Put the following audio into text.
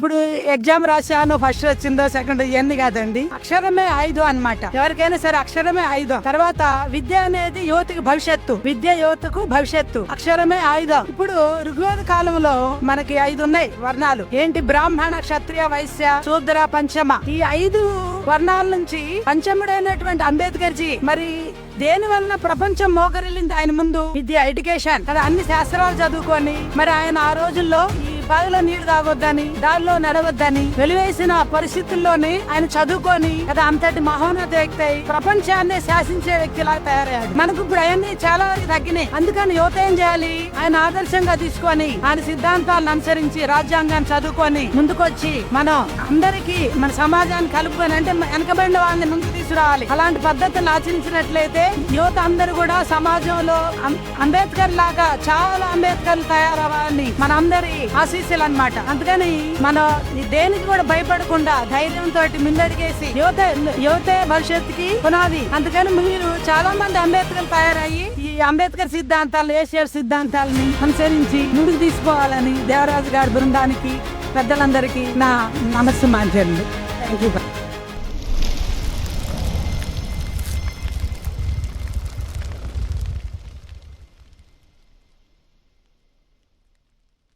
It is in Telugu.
ఇప్పుడు ఎగ్జామ్ రాశాను ఫస్ట్ వచ్చిందో సెకండ్ ఇవన్నీ కాదండి. అక్షరమే ఆయుధం అన్నమాట. ఎవరికైనా సరే అక్షరమే ఆయుధం తర్వాత విద్య అనేది యువతకి భవిష్యత్తు. విద్య యువతకు భవిష్యత్తు. అక్షరమే ఆయుధం ఇప్పుడు ఋగ్వేద కాలంలో మనకి ఐదు ఉన్నాయి వర్ణాలు. ఏంటి? బ్రాహ్మణ క్షత్రియ వైశ్య శూద్ర పంచమ. ఈ ఐదు వర్ణాల నుంచి పంచముడైనటువంటి అంబేద్కర్ జీ మరి దేని వలన ప్రపంచం మోకరిల్లింది ఆయన ముందు? విద్య ఎడ్యుకేషన్. కదా అన్ని శాస్త్రాలు చదువుకొని మరి ఆయన ఆ రోజుల్లో బావిలో నీళ్ళు తాగొద్దని దారిలో నడవద్దని వెలివేసిన పరిస్థితుల్లోనే ఆయన చదువుకొని కదా అంతటి మహోన్నత వ్యక్తి అయి ప్రపంచాన్ని శాసించే వ్యక్తిలా తయారయ్యాడు. మనకు ఇప్పుడు అవన్నీ చాలా వరకు తగ్గినాయి. అందుకని యువత ఏం చేయాలి? ఆయన ఆదర్శంగా తీసుకొని ఆయన సిద్ధాంతాలను అనుసరించి రాజ్యాంగాన్ని చదువుకొని ముందుకొచ్చి మనం అందరికీ మన సమాజాన్ని కలుపుకొని అంటే వెనకబడిన వాళ్ళని ముందుకు తీసుకురావాలి. అలాంటి పద్ధతులను ఆచరించినట్లయితే యువత అందరూ కూడా సమాజంలో అంబేద్కర్ లాగా చాలా అంబేద్కర్ తయారవ్వాలని మనందరి ఆశీ ఆశీస్సులు అనమాట అందుకని మనం ఈ దేనికి కూడా భయపడకుండా ధైర్యంతో ముందడిగేసి యువత యువతే భవిష్యత్తుకి పునాది. అందుకని మీరు చాలా మంది అంబేద్కర్ తయారయ్యి ఈ అంబేద్కర్ సిద్ధాంతాలు ఏషియర్ సిద్ధాంతాలని అనుసరించి ముందుకు తీసుకోవాలని దేవరాజు గారి బృందానికి పెద్దలందరికీ నా నమస్సు మాంజలు థ్యాంక్ యూ